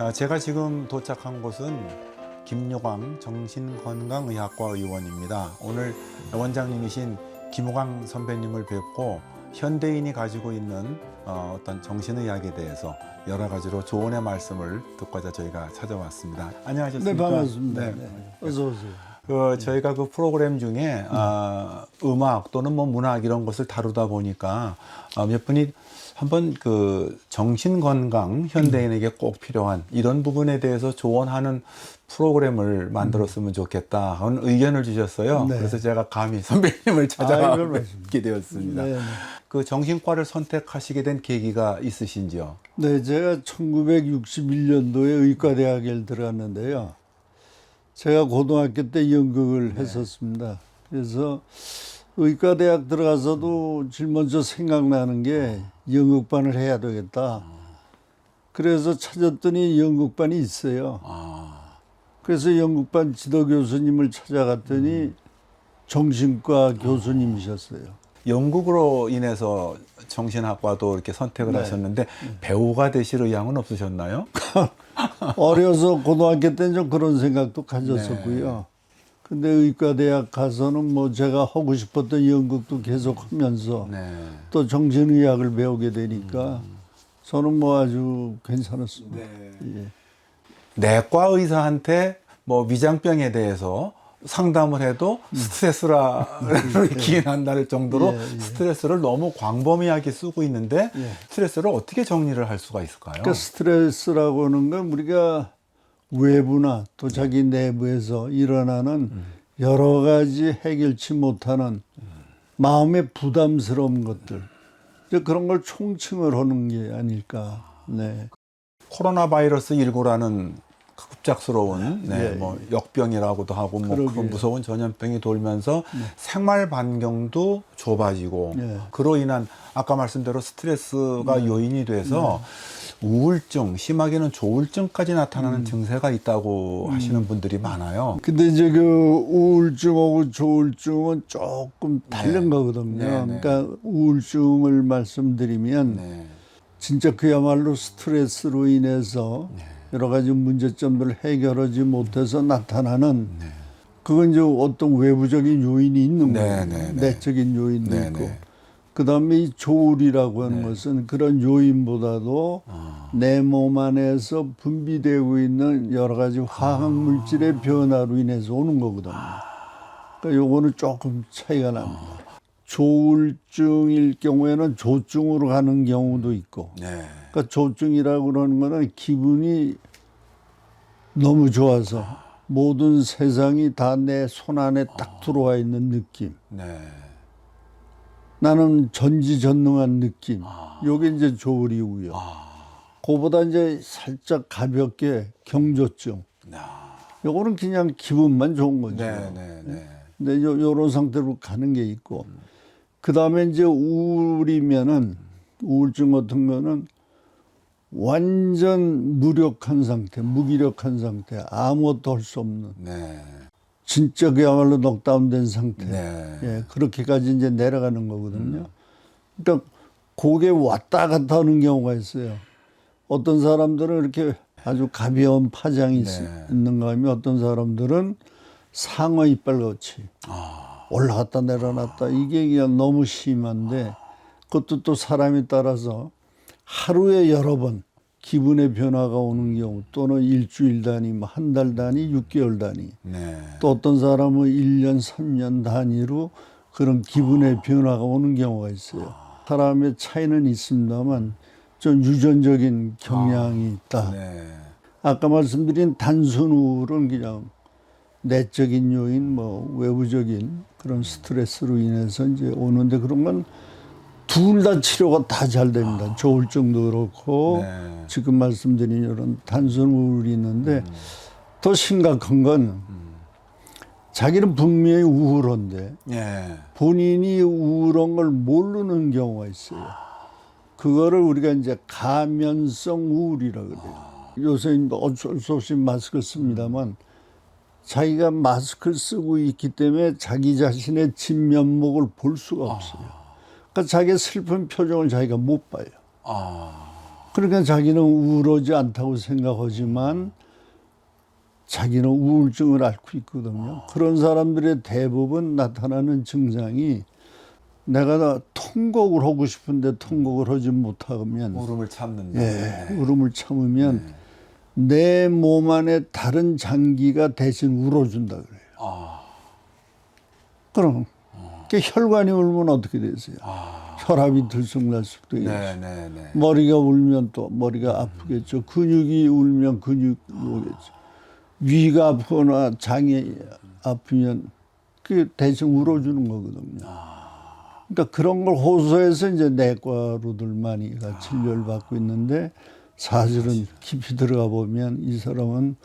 아, 제가 지금 도착한 곳은 김요광 정신건강의학과 의원입니다. 오늘 원장님이신 김호광 선배님을 뵙고 현대인이 가지고 있는 어, 어떤 정신의학에 대해서 여러 가지로 조언의 말씀을 듣고자 저희가 찾아왔습니다. 네, 안녕하셨습니까? 반갑습니다. 네. 네. 어서 오세요. 그 저희가 그 프로그램 중에 아, 음악 또는 뭐 문학 이런 것을 다루다 보니까 아, 몇 분이 한번 그 정신 건강 현대인에게 꼭 필요한 이런 부분에 대해서 조언하는 프로그램을 만들었으면 좋겠다 하는 의견을 주셨어요. 네. 그래서 제가 감히 선배님을 아, 찾아가 이걸 말씀- 뵙게 되었습니다. 네, 네. 그 정신과를 선택하시게 된 계기가 있으신지요? 네, 제가 1961년도에 의과대학에 들어갔는데요. 제가 고등학교 때 연극을 했었습니다. 그래서 의과대학 들어가서도 제일 먼저 생각나는 게 연극반을 해야 되겠다. 그래서 찾았더니 연극반이 있어요. 아, 그래서 연극반 지도 교수님을 찾아갔더니 정신과 교수님이셨어요. 영국으로 인해서 정신학과도 이렇게 선택을 네. 하셨는데 배우가 되실 의향은 없으셨나요? 어려서 고등학교 때는 좀 그런 생각도 가졌었고요. 근데 의과대학 가서는 뭐 제가 하고 싶었던 연극도 계속 하면서 네. 또 정신의학을 배우게 되니까 저는 뭐 아주 괜찮았습니다. 예. 내과 의사한테 뭐 위장병에 대해서 상담을 해도 기인한다는 정도로 음. 예, 예. 스트레스를 너무 광범위하게 쓰고 있는데 예. 스트레스를 어떻게 정리를 할 수가 있을까요? 그러니까 스트레스라고 하는 건 우리가 외부나 또 자기 내부에서 일어나는 여러 가지 해결치 못하는 마음의 부담스러운 것들 이제 그런 걸 총칭을 하는 게 아닐까. 네. 코로나 바이러스 19라는 급작스러운 네, 예, 뭐 역병이라고도 하고 뭐 그러게요. 그런 무서운 전염병이 돌면서 생활 반경도 좁아지고 예. 그로 인한 아까 말씀대로 스트레스가 요인이 돼서 우울증 심하게는 조울증까지 나타나는 증세가 있다고 하시는 분들이 많아요. 근데 이제 그 우울증하고 조울증은 조금 다른 거거든요. 네, 네. 그러니까 우울증을 말씀드리면 네. 진짜 그야말로 스트레스로 인해서 네. 여러 가지 문제점들을 해결하지 못해서 나타나는 그건 이제 어떤 외부적인 요인이 있는 네, 거예요. 네, 네. 내적인 요인도 네, 있고. 네. 그 다음에 이 조울이라고 하는 것은 그런 요인보다도 아. 내몸 안에서 분비되고 있는 여러 가지 화학 물질의 변화로 인해서 오는 거거든요. 그러니까 요거는 조금 차이가 납니다. 조울증일 경우에는 조증으로 가는 경우도 있고. 네. 그러니까 조증이라고 그러는 거는 기분이 너무 좋아서 모든 세상이 다 내 손 안에 딱 들어와 있는 느낌. 네. 나는 전지전능한 느낌. 요게 이제 조울이고요. 그보다 이제 살짝 가볍게 경조증. 아. 요거는 그냥 기분만 좋은 거죠. 네, 네, 네. 근데 요, 요런 상태로 가는 게 있고. 그 다음에 이제 우울이면은, 우울증 같은 거는 완전 무력한 상태, 무기력한 상태, 아무것도 할 수 없는, 네. 진짜 그야말로 넉다운된 상태. 네. 예, 그렇게까지 이제 내려가는 거거든요. 그러니까 고개 왔다 갔다 하는 경우가 있어요. 어떤 사람들은 이렇게 아주 가벼운 파장이 있- 네. 있는가 하면 어떤 사람들은 상어 이빨 같이 아. 올라갔다 내려놨다 이게 그냥 너무 심한데 그것도 또 사람에 따라서 하루에 여러 번 기분의 변화가 오는 경우 또는 일주일 단위, 뭐 한 달 단위, 6개월 단위 네. 또 어떤 사람은 1년, 3년 단위로 그런 기분의 변화가 오는 경우가 있어요. 사람의 차이는 있습니다만 좀 유전적인 경향이 있다. 네. 아까 말씀드린 단순 우울은 그냥 내적인 요인, 뭐 외부적인 그런 스트레스로 인해서 이제 오는데 그런 건 둘 다 치료가 다 잘 됩니다. 조울증도 그렇고 네. 지금 말씀드린 이런 단순 우울이 있는데 더 심각한 건 자기는 분명히 우울한데 네. 본인이 우울한 걸 모르는 경우가 있어요. 그거를 우리가 이제 가면성 우울이라 그래요. 요새 뭐 어쩔 수 없이 마스크를 씁니다만 자기가 마스크를 쓰고 있기 때문에 자기 자신의 진면목을 볼 수가 없어요. 그러니까 자기의 슬픈 표정을 자기가 못 봐요. 아. 그러니까 자기는 우울하지 않다고 생각하지만 자기는 우울증을 앓고 있거든요. 그런 사람들의 대부분 나타나는 증상이 내가 다 통곡을 하고 싶은데 통곡을 하지 못하면 울음을 참는다. 예, 울음을 참으면 내몸 안에 다른 장기가 대신 울어준다 그래요. 아, 그럼 그 혈관이 울면 어떻게 되세요? 아, 혈압이 들쑥날 수도 있고 네, 네, 네. 머리가 울면 또 머리가 아프겠죠. 근육이 울면 근육이 오겠죠. 위가 아프거나 장이 아프면 그게 대신 울어주는 거거든요. 그러니까 그런 걸 호소해서 이제 내과로들 많이가 진료를 받고 있는데 사실은 깊이 들어가 보면 이 사람은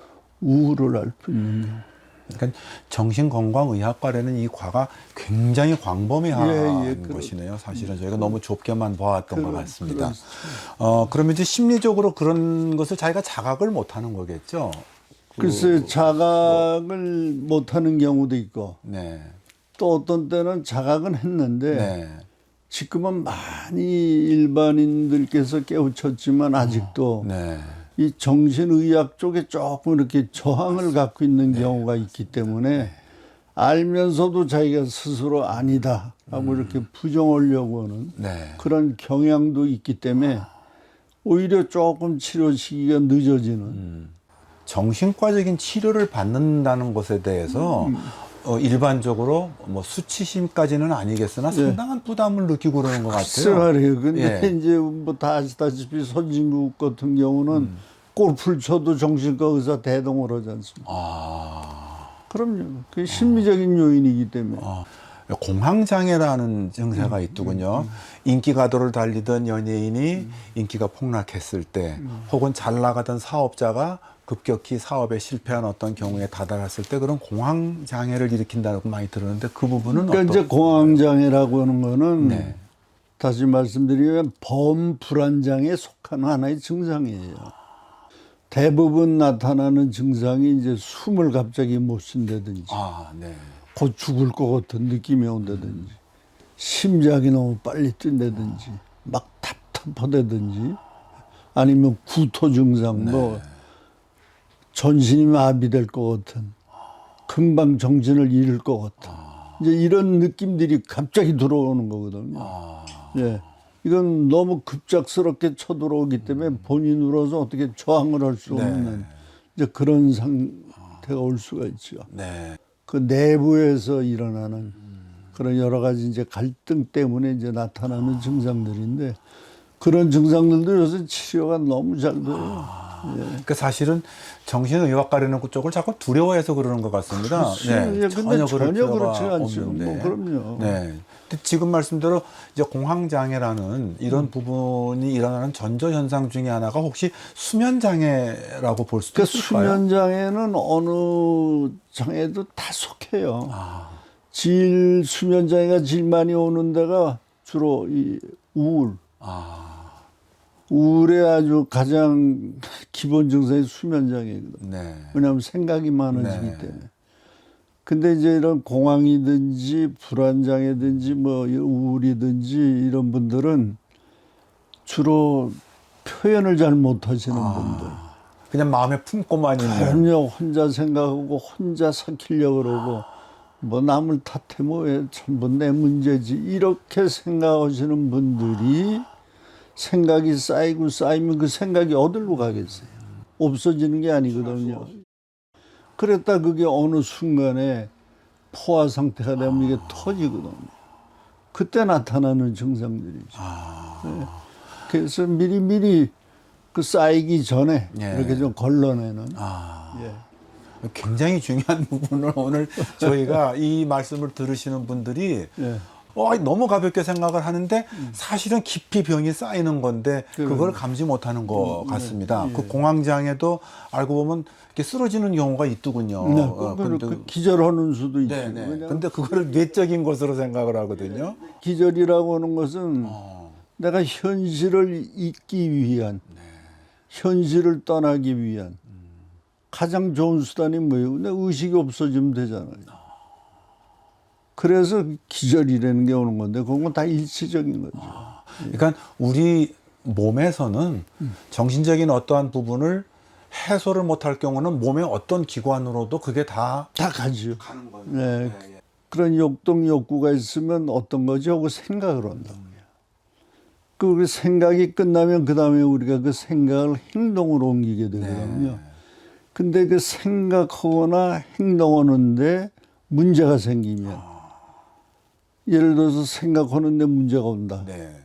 우울을 앓고 있는 거예요. 그러니까 정신건강의학과라는 이 과가 굉장히 광범위한 예, 예, 것이네요. 사실은 저희가 너무 좁게만 보았던 것 그렇- 같습니다. 어, 그러면 이제 심리적으로 그런 것을 자기가 자각을 못 하는 거겠죠. 글쎄 자각을 못하는 경우도 있고 네, 또 어떤 때는 자각은 했는데 네, 지금은 많이 일반인들께서 깨우쳤지만 아직도 네. 이 정신의학 쪽에 조금 이렇게 저항을 갖고 있는 경우가 있기 때문에 알면서도 자기가 스스로 아니다라고 이렇게 부정하려고 하는 네. 그런 경향도 있기 때문에 오히려 조금 치료 시기가 늦어지는 정신과적인 치료를 받는다는 것에 대해서 음. 어, 일반적으로 뭐 수치심까지는 아니겠으나 상당한 부담을 느끼고 그러는 것 같아요. 말이에요. 근데 예. 이제 뭐 다 아시다시피 선진국 같은 경우는 골프를 쳐도 정신과 의사 대동을 하지 않습니까? 아, 그럼요. 그게 심리적인 요인이기 때문에. 어, 공황장애라는 증세가 있더군요. 인기 가도를 달리던 연예인이 인기가 폭락했을 때, 혹은 잘 나가던 사업자가 급격히 사업에 실패한 어떤 경우에 다다랐을 때 그런 공황 장애를 일으킨다고 많이 들었는데 그 부분은 그러니까 어떤? 이제 공황 장애라고 하는 거는 네. 다시 말씀드리면 범 불안 장애에 속한 하나의 증상이에요. 대부분 나타나는 증상이 이제 숨을 갑자기 못 쉰다든지, 아, 네. 곧 죽을 것 같은 느낌이 온다든지, 심장이 너무 빨리 뛴다든지, 막 답답하다든지, 아니면 구토 증상, 뭐 전신이 마비될 것 같은, 금방 정신을 잃을 것 같은, 이제 이런 느낌들이 갑자기 들어오는 거거든요. 아, 예. 이건 너무 급작스럽게 쳐들어오기 때문에 본인으로서 어떻게 저항을 할수 네. 없는 이제 그런 상태가 올 수가 있죠. 네. 그 내부에서 일어나는 그런 여러 가지 이제 갈등 때문에 이제 나타나는 증상들인데 그런 증상들도 요새 치료가 너무 잘 돼요. 그 사실은 정신의학과라는 쪽을 자꾸 두려워해서 그러는 것 같습니다. 예, 근데 전혀, 필요가 그렇지 않죠. 없는데. 뭐 그럼요. 네. 근데 지금 말씀대로 이제 공황 장애라는 이런 부분이 일어나는 전조 현상 중에 하나가 혹시 수면 장애라고 볼 수도 그 있을까요? 수면 장애는 어느 장애도 다 속해요. 아, 질 수면 장애가 제일 많이 오는 데가 주로 이 우울. 아, 우울의 아주 가장 기본 증상이 수면 장애거든. 네. 왜냐하면 생각이 많아지기 네. 때문에. 근데 이제 이런 공황이든지 불안 장애든지 뭐이 우울이든지 이런 분들은 주로 표현을 잘 못하시는 분들. 그냥 마음에 품고만 있는. 그럼요 혼자 생각하고 혼자 삭히려고 그러고 뭐 남을 탓해 뭐해 전부 내 문제지 이렇게 생각하시는 분들이 생각이 쌓이고 쌓이면 그 생각이 어디로 가겠어요 없어지는 게 아니거든요 그랬다 그게 어느 순간에 포화 상태가 되면 이게 터지거든요 그때 나타나는 증상들이죠 네. 그래서 미리미리 그 쌓이기 전에 예. 이렇게 좀 걸러내는 아. 예. 굉장히 중요한 부분을 오늘 저희가 이 말씀을 들으시는 분들이 예. 어, 너무 가볍게 생각을 하는데 사실은 깊이 병이 쌓이는 건데 그걸 감지 못하는 것 같습니다. 그 공황장애도 알고 보면 이렇게 쓰러지는 경우가 있더군요. 네, 어, 그, 그, 근데- 그 기절하는 수도 있죠. 네, 네. 근데 그거를 외적인 것으로 생각을 하거든요. 기절이라고 하는 것은 어, 내가 현실을 잊기 위한, 네. 현실을 떠나기 위한 가장 좋은 수단이 뭐예요? 내 의식이 없어지면 되잖아요. 그래서 기절이라는 게 오는 건데 그건 다 일시적인 거죠. 그러니까 우리 몸에서는 정신적인 어떠한 부분을 해소를 못할 경우는 몸의 어떤 기관으로도 그게 다 다 가지요. 가는 거예요. 네. 그런 욕동 욕구가 있으면 어떤 거지 하고 생각을 한다고요. 그 생각이 끝나면 그 다음에 우리가 그 생각을 행동으로 옮기게 되거든요. 근데 그 생각하거나 행동하는데 문제가 생기면 예를 들어서 생각하는데 문제가 온다. 네.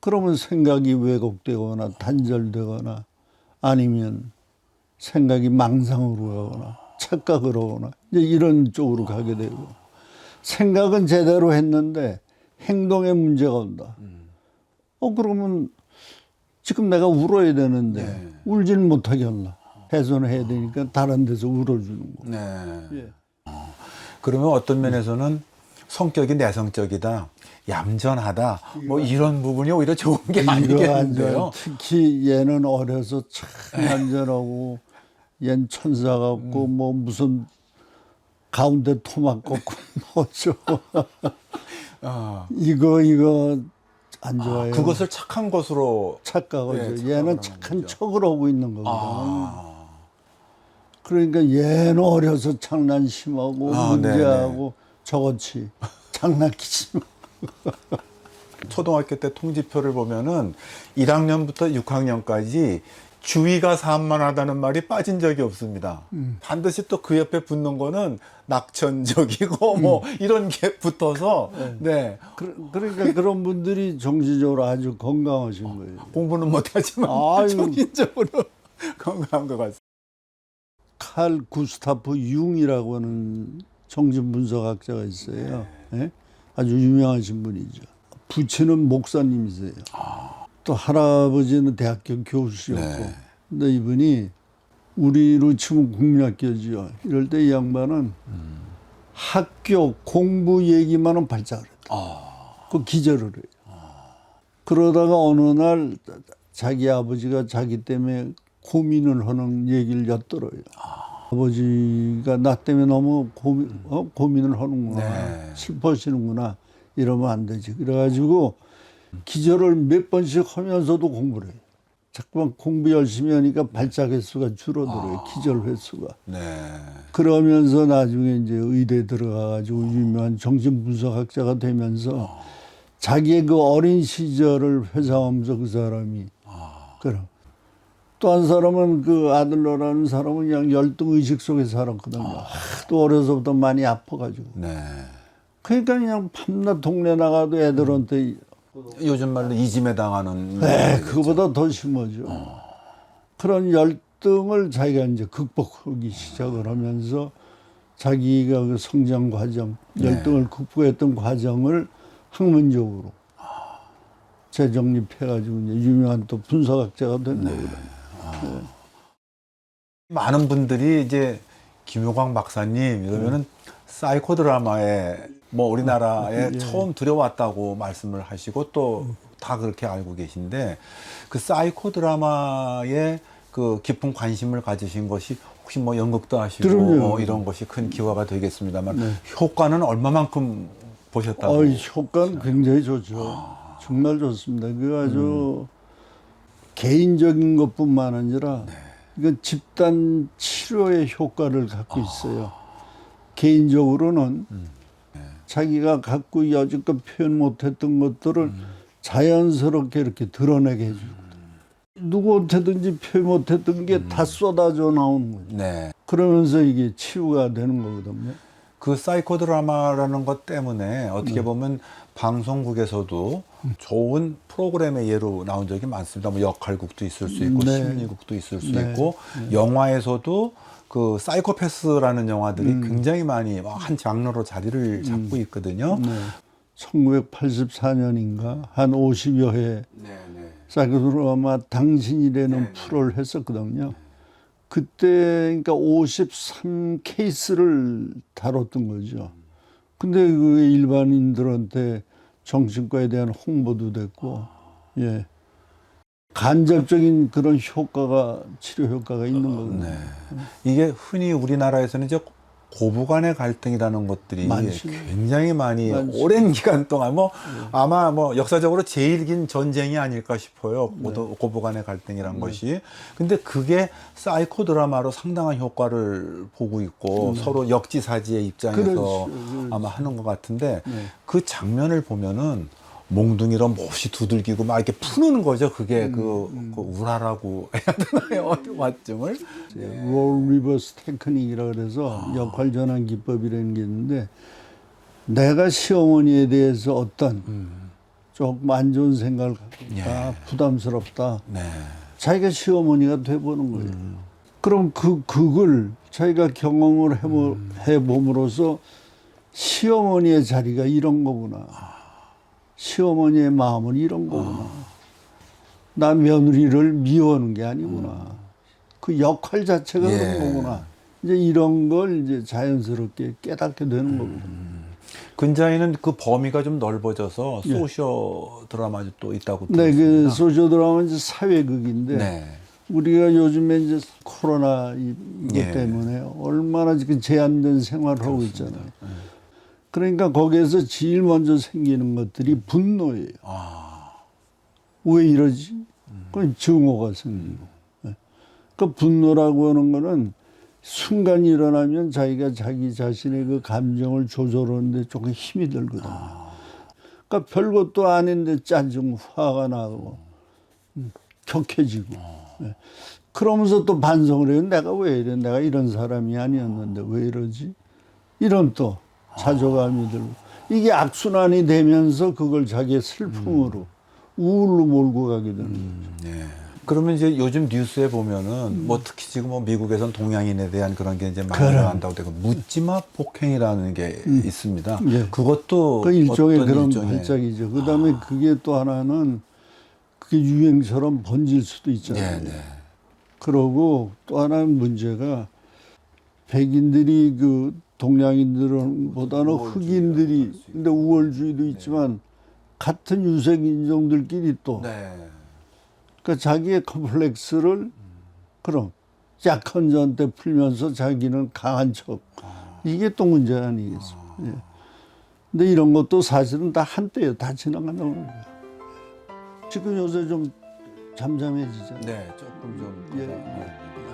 그러면 생각이 왜곡되거나 단절되거나 아니면 생각이 망상으로 가거나 착각으로 가거나 이제 이런 쪽으로 가게 되고 생각은 제대로 했는데 행동에 문제가 온다. 어 그러면 지금 내가 울어야 되는데 네. 울지는 못하게 할라. 해소는 해야 되니까 다른 데서 울어주는 거. 네. 예. 그러면 어떤 면에서는 성격이 내성적이다, 얌전하다, 뭐 이런 부분이 오히려 좋은 게 아니겠는데요. 특히 얘는 어려서 참 얌전하고 얜 천사 같고 음. 뭐 무슨 가운데 토막 꺾고 뭐죠 아, 이거 이거 안 좋아요. 그것을 착한 것으로 착각하죠. 예, 얘는 착한 거죠. 척을 하고 있는 거거든. 아, 그러니까 얘는 어려서 장난 심하고 아, 문제하고 저것이 장난기지 마. 초등학교 때 통지표를 보면은 1학년부터 6학년까지 주의가 산만하다는 말이 빠진 적이 없습니다. 음. 반드시 또 그 옆에 붙는 거는 낙천적이고 뭐 이런 게 붙어서 네. 그- 그러니까 그런 분들이 정신적으로 아주 건강하신 거예요. 공부는 못하지만 아유. 정신적으로 건강한 것 같습니다. 칼 구스타프 융이라고 하는 정신분석학자가 있어요. 예? 아주 유명하신 분이죠. 부친은 목사님이세요. 또 할아버지는 대학교 교수였고. 네. 근데 이분이 우리로 치면 국민학교죠. 이럴 때 이 양반은 학교 공부 얘기만은 발작을 했다. 그 기절을 해요. 그러다가 어느 날 자기 아버지가 자기 때문에 고민을 하는 얘기를 엿들어요. 아 버지가 나 때문에 너무 고민, 어? 고민을 하는구나. 네. 슬퍼하시는구나. 이러면 안 되지. 그래가지고 기절을 몇 번씩 하면서도 공부를 해요. 자꾸만 공부 열심히 하니까 발작 횟수가 줄어들어요. 기절 횟수가. 네. 그러면서 나중에 이제 의대 들어가가지고 유명한 정신분석학자가 되면서 자기의 그 어린 시절을 회상하면서 그 사람이 그럼 또 한 사람은 그 아들러라는 사람은 그냥 열등 의식 속에 살았거든요. 또 어려서부터 많이 아파가지고. 네. 그러니까 그냥 밤낮 동네 나가도 애들한테 요즘 말로 이짐에 당하는 네, 그거보다 더 심하죠. 그런 열등을 자기가 이제 극복하기 시작을 하면서 자기가 그 성장 과정, 열등을 극복했던 과정을 학문적으로 재정립해가지고 이제 유명한 또 분석학자가 된 거거든요. 많은 분들이 이제 김효광 박사님 이러면은 사이코 드라마에 뭐 우리나라에 예. 처음 들여왔다고 말씀을 하시고 또 다 그렇게 알고 계신데 그 사이코 드라마에 그 깊은 관심을 가지신 것이 혹시 뭐 연극도 하시고 그럼요. 뭐 이런 것이 큰 기화가 되겠습니다만 효과는 얼마만큼 보셨다고? 어, 효과는 굉장히 좋죠. 정말 좋습니다. 그 아주 개인적인 것뿐만 아니라 이건 집단 치료의 효과를 갖고 있어요. 개인적으로는 자기가 갖고 여지껏 표현 못했던 것들을 자연스럽게 이렇게 드러내게 해주거든. 누구한테든지 표현 못했던 게 다 쏟아져 나오는 거죠. 네. 그러면서 이게 치유가 되는 거거든요. 그 사이코 드라마라는 것 때문에 어떻게 보면 방송국에서도 좋은 프로그램의 예로 나온 적이 많습니다. 뭐 역할극도 있을 수 있고 네. 심리극도 있을 수 네. 있고 영화에서도 그 사이코패스라는 영화들이 굉장히 많이 한 장르로 자리를 잡고 있거든요. 네. 1984년인가 한 50여 회 네, 네. 사이코드라마 당신이라는 프로를 했었거든요. 그때 그러니까 53 케이스를 다뤘던 거죠. 근데 그 일반인들한테 정신과에 대한 홍보도 됐고, 예. 간접적인 그런 효과가 치료 효과가 있는 거거든요. 네. 이게 흔히 우리나라에서는 이제 고부 간의 갈등이라는 것들이 많죠. 굉장히 많이 많죠. 오랜 기간 동안 뭐 아마 뭐 역사적으로 제일 긴 전쟁이 아닐까 싶어요. 고도- 고부 간의 갈등이란 것이. 근데 그게 사이코 드라마로 상당한 효과를 보고 있고 서로 역지사지의 입장에서 그렇죠. 그렇죠. 아마 하는 것 같은데 네. 그 장면을 보면은 몽둥이로 몹시 두들기고 막 이렇게 푸는 거죠. 그게 음, 그, 그 우라라고 해야 되나요? 와쯤을. 롤 리버스 테크닉이라 그래서 아. 역할 전환 기법이라는 게 있는데 내가 시어머니에 대해서 어떤 음. 조금 안 좋은 생각을 갖고 예. 부담스럽다. 네. 자기가 시어머니가 돼보는 거예요. 음. 그럼 그 그걸 자기가 경험을 해보, 음. 해봄으로써 시어머니의 자리가 이런 거구나. 시어머니의 마음은 이런 거구나. 나 며느리를 미워하는 게 아니구나. 그 역할 자체가 음. 예. 그런 거구나. 이제 이런 걸 이제 자연스럽게 깨닫게 음. 되는 거거든요. 근자에는 그 범위가 좀 넓어져서 예. 소시오 드라마도 또 있다고 네, 그 들었습니다. 소시오 드라마는 이제 사회극인데 네. 우리가 요즘에 이제 코로나 이- 예. 때문에 얼마나 지금 제한된 생활을 하고 있잖아요. 그러니까 거기에서 제일 먼저 생기는 것들이 분노예요. 아, 왜 이러지? 그건 증오가 생기고. 예. 그 분노라고 하는 거는 순간 일어나면 자기가 자기 자신의 그 감정을 조절하는데 조금 힘이 들거든요. 그러니까 별것도 아닌데 짜증, 화가 나고 음, 격해지고. 예. 그러면서 또 반성을 해요. 내가 왜 이래? 내가 이런 사람이 아니었는데 왜 이러지? 이런 또 자조감이 들고. 이게 악순환이 되면서 그걸 자기의 슬픔으로 우울로 몰고 가게 되는 거죠. 네. 그러면 이제 요즘 뉴스에 보면은 뭐 특히 지금 뭐 미국에선 동양인에 대한 그런 게 이제 많이. 일어난다고 되고 묻지마 폭행이라는 게 있습니다. 예. 그것도 그 일종의 그런 일종의- 아. 발작이죠. 그 다음에 그게 또 하나는 그게 유행처럼 번질 수도 있잖아요. 네, 네. 그러고 또 하나는 문제가 백인들이 그 동양인들보다는 흑인들이 근데 우월주의도 있지만 같은 유색 인종들끼리 또 네. 그러니까 자기의 컴플렉스를 그럼 약한 자한테 풀면서 자기는 강한 척 이게 또 문제 아니겠습니까? 예. 근데 이런 것도 사실은 다 한때예요. 다 지나간다고 합니다. 지금 요새 좀 잠잠해지잖아요. 네, 조금 좀 예. 네, 맞습니다.